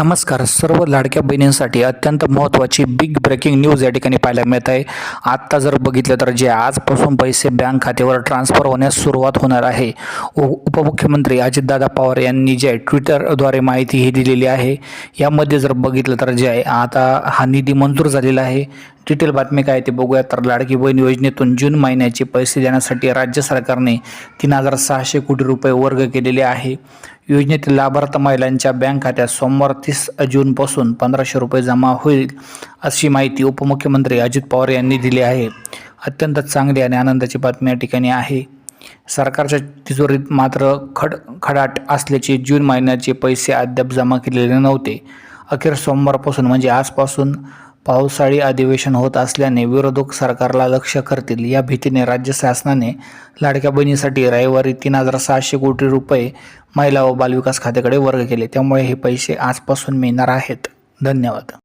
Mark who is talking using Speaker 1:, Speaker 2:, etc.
Speaker 1: नमस्कार. सर्व लाडक्या बहिणींसाठी अत्यंत महत्त्वाची बिग ब्रेकिंग न्यूज या ठिकाणी पाहायला मिळत आहे. आत्ता जर बघितलं तर जे आजपासून पैसे बँक खात्यावर ट्रान्सफर होण्यास सुरुवात होणार आहे. उ उपमुख्यमंत्री अजितदादा पवार यांनी जे आहे ट्विटरद्वारे माहिती ही दिलेली आहे. यामध्ये जर बघितलं तर जे आहे आता हा निधी मंजूर झालेला आहे. डिटेल बातमी काय आहे ते बघूया. तर लाडकी बहीण योजनेतून जून महिन्याचे पैसे देण्यासाठी राज्य सरकारने तीन हजार सहाशे कोटी रुपये वर्ग केलेले आहे. योजनेतील लाभार्थ महिलांच्या बँक खात्यात सोमवार तीस जूनपासून पंधराशे रुपये जमा होईल अशी माहिती उपमुख्यमंत्री अजित पवार यांनी दिली आहे. अत्यंत चांगली आणि आनंदाची बातमी या ठिकाणी आहे. सरकारच्या तिजोरीत मात्र खड खडाट असल्याचे जून महिन्याचे पैसे अद्याप जमा केलेले नव्हते. अखेर सोमवारपासून म्हणजे आजपासून पावसाळी अधिवेशन होत असल्याने विरोधक सरकारला लक्ष करतील. या भीतीने राज्य शासनाने लाडक्या बहिणीसाठी रविवारी तीन हजार सहाशे कोटी रुपये महिला व बालविकास खात्याकडे वर्ग केले. त्यामुळे हे पैसे आजपासून मिळणार आहेत. धन्यवाद.